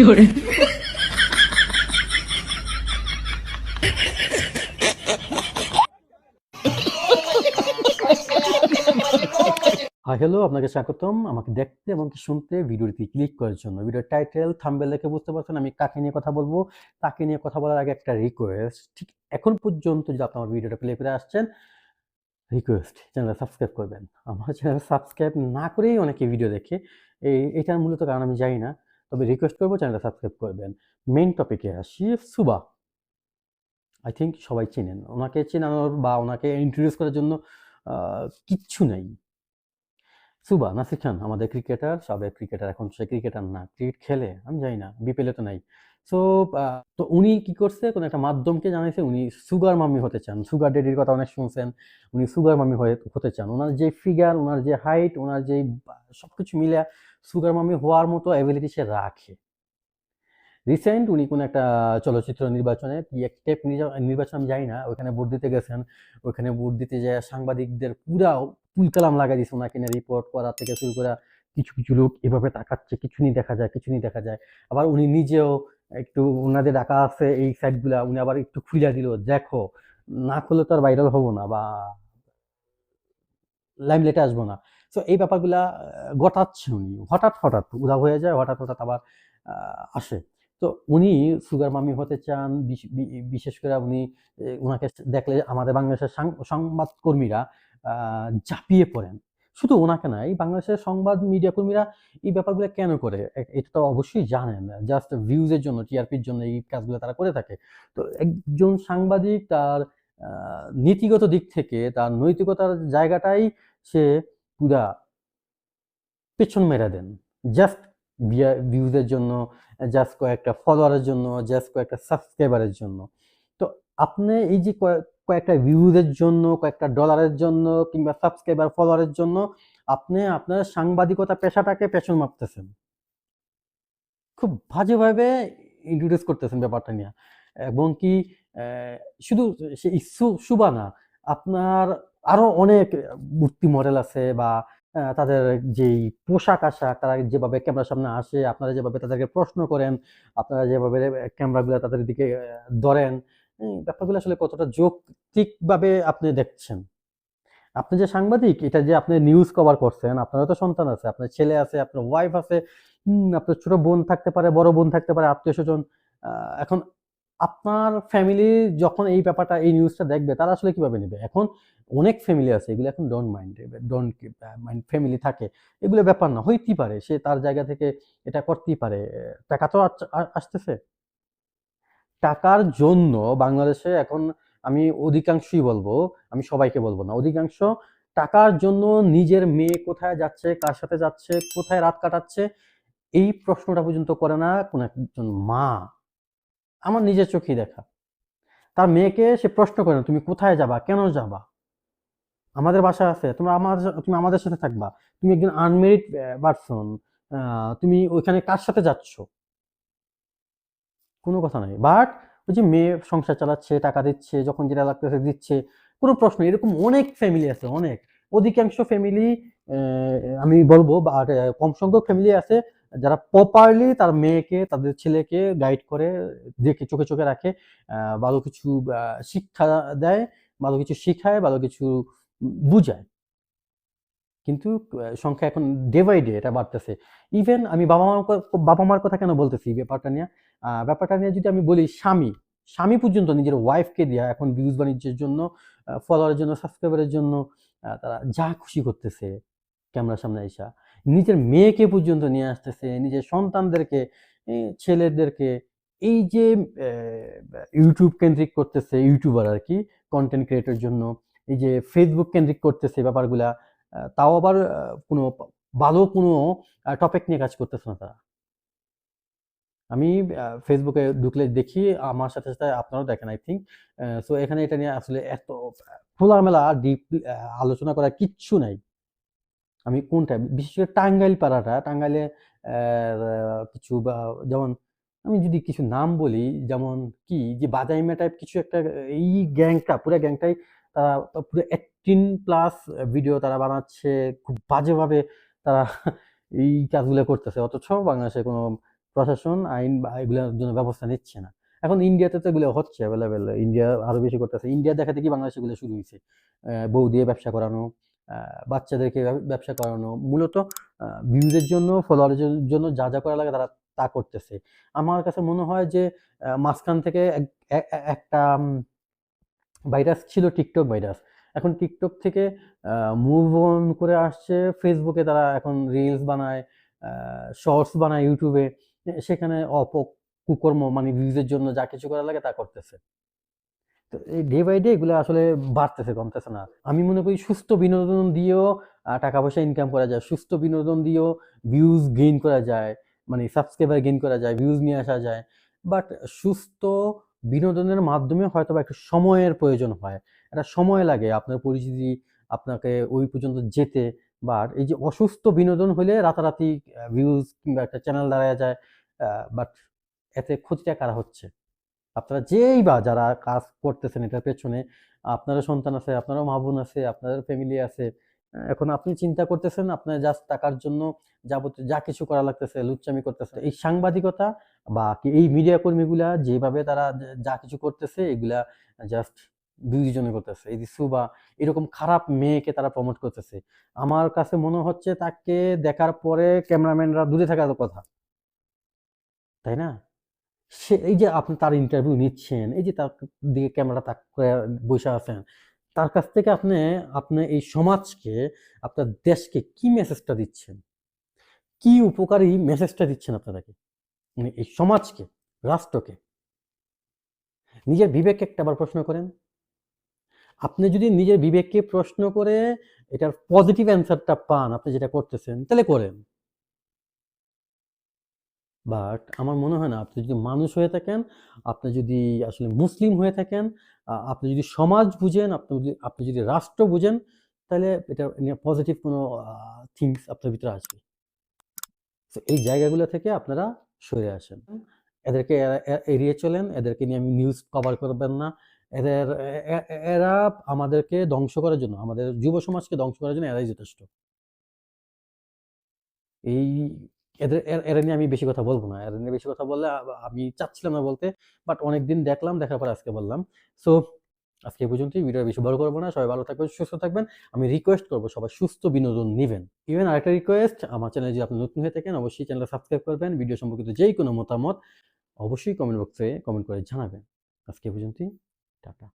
有人，হাই hello আপনাকে স্বাগতম। আমাকে দেখতে এবং শুনতে ভিডিওটি ক্লিক করার জন্য। ভিডিওর টাইটেল থাম্বেল দেখে বুঝতে পারছেন আমি কাকে নিয়ে কথা বলব। তাকে নিয়ে কথা বলার আগে একটা রিকোয়েস্ট ঠিক এখন পর্যন্ত যদি আপনার ভিডিওটা প্লে করে আসছেন রিকোয়েস্ট চ্যানেলটা সাবস্ক্রাইব করবেন। আমার চ্যানেল সাবস্ক্রাইব না করেই অনেকে ভিডিও দেখে। এই এটার মূলত কারণ আমি জানি না। তবে রিকোয়েস্ট করব চ্যানেলটা সাবস্ক্রাইব করবেন। মেন টপিকে আসি, সুবা। আই থিঙ্ক সবাই চেনেন। ওনাকে চেনানোর বা ওনাকে ইন্ট্রোডিউস করার জন্য কিচ্ছু নেই। সুবা, নাসির খান, আমাদের ক্রিকেটার সাবেক ক্রিকেটার এখন সে ক্রিকেটার না ক্রিকেট খেলে, আমি জানি না বিপিএলে তো নাই। সো তো উনি কি করছে, কোনো একটা মাধ্যমকে জানাইছে, উনি সুগার মামি হতে চান। সুগার ডেডির কথা অনেক শুনছেন, উনি সুগার মামি হয়ে, হতে চান। ওনার যে ফিগার ওনার যে হাইট ওনার যে সব কিছু মিলে সুগার মাম্মি হওয়ার মতো অ্যাবিলিটি সে রাখে। রিসেন্ট উনি কোনো একটা চলচ্চিত্র নির্বাচনে কি এক স্টেপ নির্বাচন আমি জানি না, ওখানে ভোট দিতে গেছেন, ওখানে ভোট দিতে যায় সাংবাদিকদের পুরা তুলকালাম লাগাই দিছে ওনাকে নিয়ে রিপোর্ট করা থেকে শুরু করা কিছু কিছু লোক এভাবে তাকাচ্ছে, কিছু নি দেখা যায়, কিছু নি দেখা যায়। আবার উনি নিজেও একটু ওনাদের ডাকা আছে এই সাইডগুলা উনি আবার একটু খুলে দিল, দেখো, না খুলে তো আর ভাইরাল হব না বা লাইমলাইটে আসব না। সো এই ব্যাপারগুলা ঘটাচ্ছে উনি। হঠাৎ হঠাৎ উদা হয়ে যায়, হঠাৎ হঠাৎ আবার আসে। তো উনি সুগার মামি হতে চান, বিশ- বিশেষ করে উনি ওনাকে দেখলে আমাদের বাংলাদেশের সংবাদকর্মীরা ঝাঁপিয়ে পড়েন। শুধু ওনাকে না, এই বাংলাদেশের সংবাদ মিডিয়া কর্মীরা এই ব্যাপারগুলো কেন করে? এটা তো অবশ্যই জানেন। জাস্ট ভিউজের জন্য, টিআরপির জন্য এই কাজগুলো তারা করে থাকে। তো একজন সাংবাদিক তার নীতিগত দিক থেকে তার নৈতিকতার জায়গাটাই সে পুরা পেছন মেরে দেন। জাস্ট ভিউজের জন্য জাস্ট কয়েকটা ফলোয়ারের জন্য জাস্ট কয়েকটা সাবস্ক্রাইবারের জন্য। তো আপনি এই যে কয়ে- কয়েকটা ভিউজের জন্য, কয়েকটা ডলারের জন্য কিংবা সাবস্ক্রাইবার ফলোয়ারের জন্য আপনি আপনার সাংবাদিকতা পেশাটাকে পেছন মারতেছেন খুব বাজেভাবে ইন্ট্রোডিউস করতেছেন ব্যাপারটা নিয়ে। এবং কি শুধু সে না, আপনার আরও অনেক মূর্তি মডেল আছে বা তাদের যেই পোশাক আশাক, তারা যেভাবে ক্যামেরার সামনে আসে, আপনারা যেভাবে তাদেরকে প্রশ্ন করেন, আপনারা যেভাবে ক্যামেরাগুলো তাদের দিকে ধরেন ব্যাপারগুলো আসলে কতটা যৌক্তিকভাবে আপনি দেখছেন? আপনি যে সাংবাদিক, এটা যে আপনি নিউজ কভার করছেন, আপনারও তো সন্তান আছে, আপনার ছেলে আছে, আপনার ওয়াইফ আছে আপনার ছোট বোন থাকতে পারে, বড় বোন থাকতে পারে আত্মীয় স্বজন এখন আপনার ফ্যামিলি যখন এই ব্যাপারটা, এই নিউজটা দেখবে, তারা আসলে কীভাবে নেবে? এখন অনেক ফ্যামিলি আছে, এগুলো এখন don't mind don't mind family থাকে। এগুলো ব্যাপার না, হইতেই পারে, সে তার জায়গা থেকে এটা করতেই পারে। টাকা তো আসতেছে। টাকার জন্য বাংলাদেশে এখন আমি অধিকাংশই বলব, আমি সবাইকে বলব না, অধিকাংশ টাকার জন্য নিজের মেয়ে কোথায় যাচ্ছে, কার সাথে যাচ্ছে, কোথায় রাত কাটাচ্ছে, এই প্রশ্নটা পর্যন্ত করে না কোন একজন মা। আমার নিজের চোখেই দেখা। তার মেয়েকে সে প্রশ্ন করে তুমি কোথায় যাবা? কেন যাবা? আমাদের বাসা আছে। তোমরা আমার তুমি আমাদের সাথে থাকবা। তুমি একজন আনমেরিড পারসন তুমি ওইখানে কার সাথে যাচ্ছ? কোনো কথা নাই। বাট ওই যে মেয়ে সংসার চালাচ্ছে, টাকা দিচ্ছে, যখন যেটা লাগতেছে দিচ্ছে, কোনো প্রশ্ন এরকম অনেক ফ্যামিলি আছে, অনেক। অধিকাংশ ফ্যামিলি আমি বলব, বা কম সংখ্যক ফ্যামিলি আছে যারা প্রপারলি তার মেয়েকে, তাদের ছেলেকে গাইড করে, দেখে, চোখে চোখে রাখে ভালো কিছু শিক্ষা দেয়, ভালো কিছু শিখায়, ভালো কিছু বুঝায়। কিন্তু সংখ্যা এখন ডে বাই ডে এটা বাড়তেছে। ইভেন আমি বাবা মার বাবা মার কথা কেন বলতেছি ব্যাপারটা নিয়ে? ব্যাপারটা নিয়ে যদি আমি বলি স্বামী স্বামী পর্যন্ত নিজের ওয়াইফকে দিয়া এখন ভিউজ বাণিজ্যের জন্য ফলোয়ারের জন্য সাবস্ক্রাইবারের জন্য তারা যা খুশি করতেছে ক্যামেরার সামনে আইসা। নিজের মেয়েকে পর্যন্ত নিয়ে আসতেছে, নিজের সন্তানদেরকে ছেলেদেরকে। এই যে ইউটিউব কেন্দ্রিক করতেছে ইউটিউবার আর কি কন্টেন্ট ক্রিয়েটের জন্য। এই যে ফেসবুক কেন্দ্রিক করতেছে ব্যাপারগুলা তাও আবার কোনো ভালো কোনো টপিক নিয়ে কাজ করতেছে না তারা। আমি ফেসবুকে ঢুকলে দেখি, আমার সাথে সাথে আপনারাও দেখেন আই থিঙ্ক সো এখানে এটা নিয়ে আসলে এত খোলামেলা ডিপ আলোচনা করার কিচ্ছু নাই। আমি কোনটা? বিশেষ করে টাঙ্গাইল পাড়াটা। টাঙ্গাইলে কিছু বা, যেমন আমি যদি কিছু নাম বলি, যেমন কি? যে বাদাইমা টাইপ কিছু একটা, এই গ্যাংটা, পুরো গ্যাংটাই তারা, পুরো এইটিন প্লাস ভিডিও তারা বানাচ্ছে, খুব বাজেভাবে তারা এই কাজগুলো করতেছে। অথচ বাংলাদেশে কোনো প্রশাসন, আইন বা এগুলোর জন্য ব্যবস্থা নিচ্ছে না। এখন ইন্ডিয়াতে তো এগুলো হচ্ছে অ্যাভেলেবেল ইন্ডিয়া আরও বেশি করতেছে। ইন্ডিয়া দেখাতে কি বাংলাদেশে এগুলো শুরু হয়েছে বউ দিয়ে ব্যবসা করানো বাচ্চাদেরকে ব্যবসা করানো, মূলত ভিউজের জন্য ফলোয়ারের জন্য যা যা করা লাগে তারা তা করতেছে। আমার কাছে মনে হয় যে মাঝখান থেকে একটা ভাইরাস ছিল টিকটক ভাইরাস এখন টিকটক থেকে মুভ অন করে আসছে ফেসবুকে তারা এখন রিলস বানায় শর্টস বানায় ইউটিউবে সেখানে অপ কুকর্ম মানে ভিউজের জন্য যা কিছু করা লাগে তা করতেছে। তো এই ডে বাই ডে এগুলো আসলে বাড়তেছে, কমতেছে না। আমি মনে করি সুস্থ বিনোদন দিয়েও টাকা পয়সা ইনকাম করা যায়, সুস্থ বিনোদন দিয়েও ভিউজ গেইন করা যায় মানে সাবস্ক্রাইবার গেইন করা যায় ভিউজ নিয়ে আসা যায়। বাট সুস্থ বিনোদনের মাধ্যমে হয়তো বা একটু সময়ের প্রয়োজন হয়। একটা সময় লাগে আপনার পরিচিতি, আপনাকে ওই পর্যন্ত যেতে। বাট এই যে অসুস্থ বিনোদন হলে রাতারাতি ভিউজ কিংবা একটা চ্যানেল দাঁড়ায় যায় বাট এতে ক্ষতিটা কারা হচ্ছে? আপনারা যেই বা যারা কাজ করতেছেন এটার পেছনে আপনারও সন্তান আছে, আপনারও মা বোন আছে আপনাদের ফ্যামিলি আছে এখন আপনি চিন্তা করতেছেন আপনার জাস্ট টাকার জন্য যাবতীয় যা কিছু করা লাগতেছে, লুচ্চামি করতেছে, এই সাংবাদিকতা বা এই মিডিয়া কর্মীগুলা যেভাবে তারা যা- কিছু করতেছে এগুলা জাস্ট দুইজনে করতেছে, এই যে সুবা, এরকম খারাপ মেয়েকে তারা প্রমোট করতেছে। আমার কাছে মনে হচ্ছে তাকে দেখার পরে ক্যামেরাম্যানরা দূরে থাকার কথা। তাই না? সে, এই যে আপনি তার ইন্টারভিউ নিচ্ছেন, এই যে তার দিকে ক্যামেরা তাক করে বসে আছেন, তার কাছ থেকে আপনি আপনি এই সমাজকে, আপনার দেশকে কি মেসেজটা দিচ্ছেন? কি উপকারী মেসেজটা দিচ্ছেন আপনাদেরকে? মানে এই সমাজকে, রাষ্ট্রকে? নিজের বিবেককে একটা বার প্রশ্ন করেন। আপনি যদি নিজের বিবেককে প্রশ্ন করে এটার পজিটিভ অ্যান্সারটা পান, আপনি যেটা করতেছেন, তাহলে করেন। বাট আমার মনে হয় না আপনি যদি মানুষ হয়ে থাকেন আপনি যদি আসলে মুসলিম হয়ে থাকেন আপনি যদি সমাজ বুঝেন আপনি যদি আপনি যদি রাষ্ট্র বুঝেন তাহলে এটা পজিটিভ কোনো থিংস আপনার ভিতরে আসবে। তো এই জায়গাগুলো থেকে আপনারা সরে আসেন। এদেরকে এড়িয়ে চলেন এদেরকে নিয়ে আমি নিউজ কভার করবেন না। এদের এরা আমাদেরকে ধ্বংস করার জন্য আমাদের যুব সমাজকে ধ্বংস করার জন্য এরাই যথেষ্ট। এই এদের, এর- নিয়ে আমি বেশি কথা বলব না। এরা নিয়ে বেশি কথা বললে আমি চাচ্ছিলাম না বলতে বাট অনেকদিন দেখলাম, দেখার পর আজকে বললাম। সো আজকে পর্যন্তই। ভিডিও বেশি বড় করব না। সবাই ভালো থাকবেন, সুস্থ থাকবেন। আমি রিকোয়েস্ট করব সবাই সুস্থ বিনোদন নেবেন। ইভেন আরেকটা রিকোয়েস্ট আমার চ্যানেলে যদি আপনি নতুন হয়ে থাকেন, অবশ্যই চ্যানেলটা সাবস্ক্রাইব করবেন। ভিডিও সম্পর্কিত যেই কোনো মতামত, অবশ্যই কমেন্ট বক্সে কমেন্ট করে জানাবেন। আজকে পর্যন্তই। টাটা।